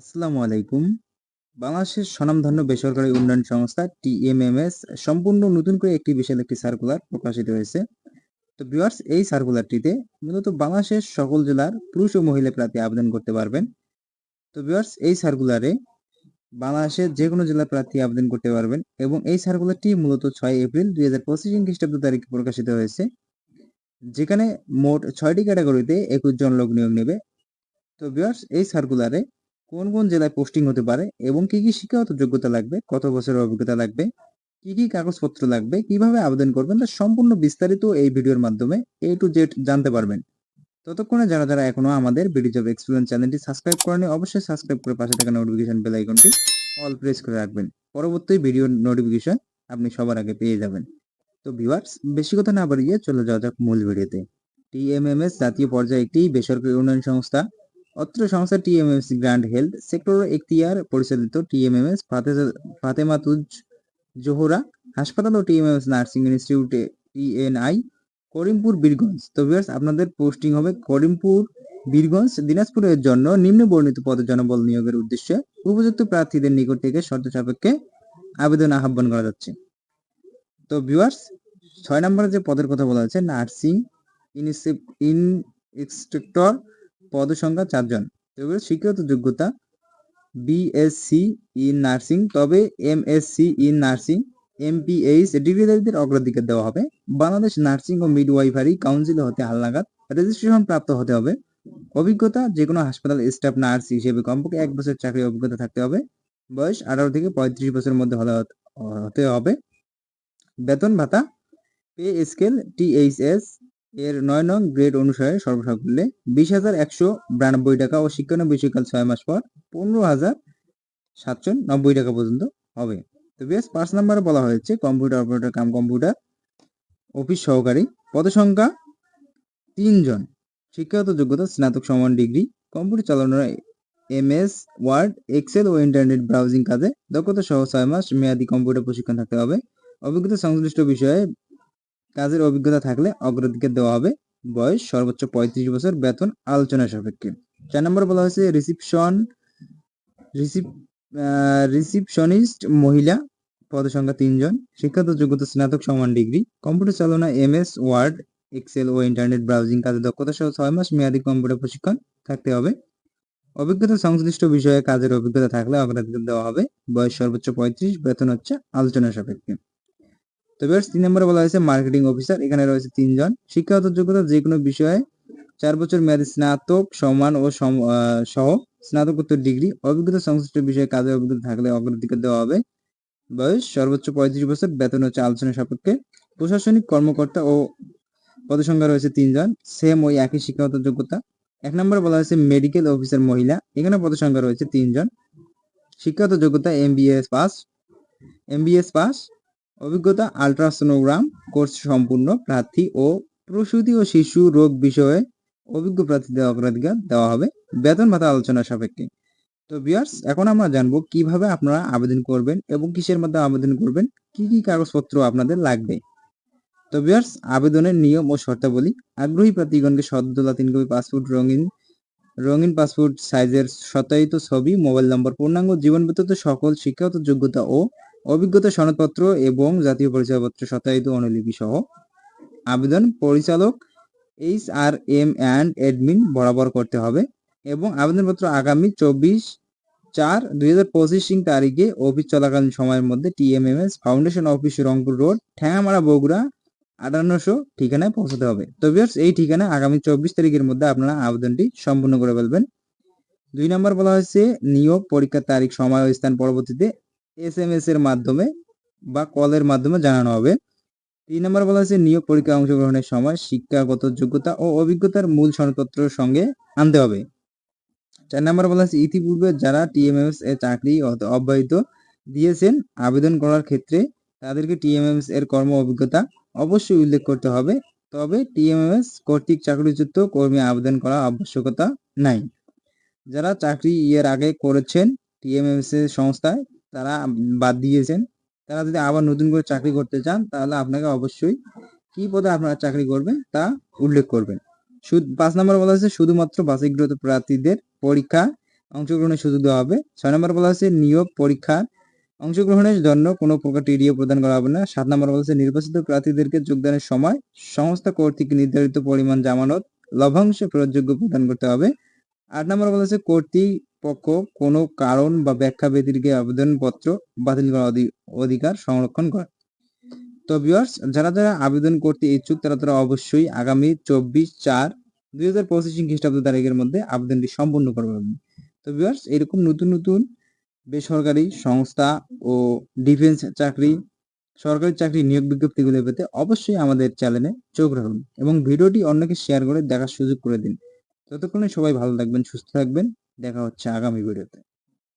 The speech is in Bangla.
আসসালামু আলাইকুম। বাংলাদেশের স্বনামধন্য বেসরকারি উন্নয়ন সংস্থা টিএমএমএস সম্পূর্ণ নতুন করে একটি বিশাল একটি সার্কুলার প্রকাশিত হয়েছে। তো ভিউয়ার্স এই সার্কুলারটিতে মূলত বাংলাদেশের সকল জেলার পুরুষ ও মহিলা প্রার্থী আবেদন করতে পারবেন। তো ভিউয়ার্স এই সার্কুলারে বাংলাদেশের যে কোনো জেলার প্রার্থী আবেদন করতে পারবেন এবং এই সার্কুলারটি মূলত ছয় এপ্রিল দুই হাজার পঁচিশ খ্রিস্টাব্দ তারিখে প্রকাশিত হয়েছে, যেখানে মোট ছয়টি ক্যাটাগরিতে একুশ জন লোক নিয়োগ নেবে। তো ভিউয়ার্স এই সার্কুলারে কোন কোন জেলায় পোস্টিং হতে পারে এবং কি কি শিক্ষাগত যোগ্যতা লাগবে, কত বছরের অভিজ্ঞতা লাগবে, কি কি কাগজপত্র লাগবে, কীভাবে আবেদন করবেন তা সম্পূর্ণ বিস্তারিত এই ভিডিওর মাধ্যমে এ টু জেড জানতে পারবেন। ততক্ষণে যারা যারা এখনও আমাদের বিডি জব এক্সপিরিয়েন্স চ্যানেলটি সাবস্ক্রাইব করেনি অবশ্যই সাবস্ক্রাইব করে পাশে থাকা নোটিফিকেশন বেল আইকনটি অল প্রেস করে রাখবেন। পরবর্তী ভিডিওর নোটিফিকেশন আপনি সবার আগে পেয়ে যাবেন। তো ভিউয়ার্স বেশি কথা না বাড়িয়ে চলে যাওয়া যাক মূল ভিডিওতে টিএমএমএস জাতীয় পর্যায়ে একটি বেসরকারি উন্নয়ন সংস্থা অত্র সংস্থা টিএমএমএস গ্র্যান্ড হেলথ সেক্টর এখতিয়ার পরিচালিত টিএমএমএস ফাতেমাতুজ জোহরা, হাসপাতাল ও টিএমএমএস নার্সিং ইনস্টিটিউটে টিএনআই, করিমপুর বীরগঞ্জ। তো ভিউয়ার্স আপনাদের পোস্টিং হবে করিমপুর বীরগঞ্জ, দিনাজপুরের জন্য নিম্ন বর্ণিত পদে জনবল নিয়োগের উদ্দেশ্যে উপযুক্ত প্রার্থীদের নিকট থেকে শর্ত সাপেক্ষে আবেদন আহ্বান করা যাচ্ছে। তো ভিউয়ার্স ছয় নম্বরে যে পদের কথা বলা হয়েছে, নার্সিং ইন ইনস্ট্রাক্টর পদ সংখ্যা চারজন। তবে শিক্ষাগত যোগ্যতা বিএসসি ইন নার্সিং তবে এমএসসি ইন নার্সিং এমপিএইচ ডিগ্রিধারীদের অগ্রাধিকার দেওয়া হবে। বাংলাদেশ নার্সিং ও মিডওয়াইফারি কাউন্সিল হতে হালনাগাদ। রেজিস্ট্রেশন প্রাপ্ত হতে হবে। অভিজ্ঞতা যে কোনো হাসপাতাল স্টাফ নার্স হিসেবে কমপক্ষে এক বছর চাকরি অভিজ্ঞতা থাকতে হবে। বয়স আঠারো থেকে পঁয়ত্রিশ বছরের মধ্যে হলে হতে হবে। বেতন ভাতা, পে স্কেল টিএইচএস এর নয় নং গ্রেড অনুসারে সর্বসাকুল্যে বিশ হাজার একশো বিরানব্বই টাকা ও শিক্ষানব্বই শিক্ষাল ছয় মাস পর পনেরো হাজার সাতশো নব্বই টাকা পর্যন্ত হবে। তো বেশ, পাঁচ নম্বরে বলা হয়েছে computer operator cum computer office সহকারী পদসংখ্যা তিনজন, শিক্ষাগত যোগ্যতা স্নাতক সমান ডিগ্রি, কম্পিউটার চালানোর এম এস ওয়ার্ড, এক্সেল ও ইন্টারনেট ব্রাউজিং কাজে দক্ষতা সহ ছয় মাস মেয়াদি কম্পিউটার প্রশিক্ষণ থাকতে হবে। অভিজ্ঞতা সংশ্লিষ্ট বিষয়ে কাজের অভিজ্ঞতা থাকলে অগ্রাধিকার দেওয়া হবে। বয়স সর্বোচ্চ পঁয়ত্রিশ বছর, বেতন আলোচনা সাপেক্ষে। চার নম্বর বলা হয়েছে, রিসিপশন, রিসিপ রিসিপশনিস্ট মহিলা, পদসংখ্যা তিনজন, শিক্ষাগত যোগ্যতা স্নাতক সমান ডিগ্রি, কম্পিউটার চালনা এম এস ওয়ার্ড, এক্সেল ও ইন্টারনেট ব্রাউজিং কাজে দক্ষতা সহ ছয় মাস মেয়াদি কম্পিউটার প্রশিক্ষণ থাকতে হবে। অভিজ্ঞতা সংশ্লিষ্ট বিষয়ে কাজের অভিজ্ঞতা থাকলে অগ্রাধিকার দেওয়া হবে। বয়স সর্বোচ্চ পঁয়ত্রিশ, বেতন হচ্ছে আলোচনা সাপেক্ষে। তো তিন নম্বরে বলা হয়েছে মার্কেটিং অফিসার এখানে রয়েছে তিনজন। শিক্ষাগত যোগ্যতা যে কোনো বিষয়ে চার বছর মেয়াদী স্নাতক, সমান ও সহ স্নাতকোত্তর ডিগ্রি। অভিজ্ঞতা সংশ্লিষ্ট বিষয়ে কাজের অভিজ্ঞতা থাকলে অগ্রাধিকার দেওয়া হবে। বয়স সর্বোচ্চ পঁয়ত্রিশ বছর, বেতন হচ্ছে আলোচনা সাপেক্ষে। প্রশাসনিক কর্মকর্তা ও পদসংখ্যা রয়েছে তিনজন সেম ওই একই শিক্ষাগত যোগ্যতা। এক নম্বরে বলা হয়েছে মেডিকেল অফিসার মহিলা, এখানে পদসংখ্যা রয়েছে তিনজন। শিক্ষাগত যোগ্যতা M MBBS pass M MBBS pass অভিজ্ঞতা আলট্রাসোনোগ্রাম কোর্স সম্পূর্ণ প্রার্থী ও প্রসূতি ও শিশু রোগ বিষয়ে অভিজ্ঞ প্রার্থীদের অগ্রাধিকার দেওয়া হবে বেতন ভাতা আলোচনা সাপেক্ষে। তো বিয়ার্স এখন আমরা জানব কীভাবে আপনারা আবেদন করবেন এবং কিসের মাধ্যমে আবেদন করবেন, কি কি কাগজপত্র আপনাদের লাগবে। তো বিয়ার্স আবেদনের নিয়ম ও শর্তাবলী, আগ্রহী প্রার্থীগণকে সদ্য তিন কপি, পাসপোর্ট, রঙিন রঙিন পাসপোর্ট সাইজের সত্যায়িত ছবি, মোবাইল নম্বর, পূর্ণাঙ্গ জীবন ব্যতীত সকল শিক্ষাগত যোগ্যতা ও অভিজ্ঞতা সনদপত্র এবং জাতীয় পরিচয়পত্র সত্যায়িত অনুলিপি সহ আবেদন পরিচালক H R M and admin বরাবর করতে হবে এবং আবেদনপত্র আগামী চব্বিশ চার দুই হাজার পঁচিশ তারিখে অফিস চলাকালীন সময়ের মধ্যে TMMS foundation office Rangpur road Thengamara Bogura আটান্নশো ঠিকানায় পৌঁছাতে হবে। তো এই ঠিকানায় আগামী চব্বিশ তারিখের মধ্যে আপনারা আবেদনটি সম্পূর্ণ করে ফেলবেন। দুই নম্বর বলা হয়েছে, নিয়োগ পরীক্ষার তারিখ, সময় ও স্থান পরবর্তীতে এস এম এস এর মাধ্যমে বা কলের মাধ্যমে জানানো হবে। তিন নম্বর বলা হয়েছে, নিয়োগ পরীক্ষা অংশগ্রহণের সময় শিক্ষাগত যোগ্যতা ও অভিজ্ঞতার মূল সনদপত্রের সঙ্গে আনতে হবে। চার নম্বর বলা হয়েছে, ইতিপূর্বে যারা টিএমএস এর চাকরি অব্যাহত দিয়েছেন, আবেদন করার ক্ষেত্রে তাদেরকে টিএমএস এর কর্ম অভিজ্ঞতা অবশ্যই উল্লেখ করতে হবে। তবে টিএমএস কর্তৃক চাকরিচ্যুত কর্মী আবেদন করা আবশ্যকতা নাই। যারা চাকরি ইয়ের আগে করেছেন টিএমএস এর সংস্থায় তারা বাদ দিয়েছেন। তারা যদি আবার নতুন করে চাকরি করতে চান, তাহলে আপনাকে অবশ্যই কি পদে আপনারা চাকরি করবেন তা উল্লেখ করবেন। পাঁচ নম্বর বলা হয়েছে শুধুমাত্র বাছাইকৃত প্রার্থীদের পরীক্ষা অংশগ্রহণের সুযোগ দেওয়া হবে। ছয় নম্বর বলা হচ্ছে নিয়োগ পরীক্ষার অংশগ্রহণের জন্য কোনো প্রকার টিডিও প্রদান করা হবে না। সাত নম্বর বলা হচ্ছে নির্বাচিত প্রার্থীদেরকে যোগদানের সময় সংস্থা কর্তৃক নির্ধারিত পরিমাণ জামানত, লভ্যাংশ ফেরতযোগ্য প্রদান করতে হবে। আট নম্বর বলা হচ্ছে কর্তৃপক্ষ কোনো কারণ বা ব্যাখ্যা ব্যতিরিকে আবেদনপত্র বাতিল করার অধি- অধিকার সংরক্ষণ করে। তো ভিউয়ার্স যারা যারা আবেদন করতে ইচ্ছুক, তারা তারা অবশ্যই আগামী চব্বিশ চার দুই হাজার পঁচিশ খ্রিস্টাব্দ তারিখের মধ্যে আবেদনটি সম্পূর্ণ করবেন তো ভিউয়ার্স এরকম নতুন নতুন বেসরকারি সংস্থা ও ডিফেন্স চাকরি, সরকারি চাকরি নিয়োগ বিজ্ঞপ্তিগুলো পেতে অবশ্যই আমাদের চ্যানেলে চোখ রাখুন এবং ভিডিওটি অন্যকে শেয়ার করে দেখার সুযোগ করে দিন। ততক্ষণে সবাই ভালো থাকবেন সুস্থ থাকবেন। দেখা হচ্ছে আগামী ভিডিওতে।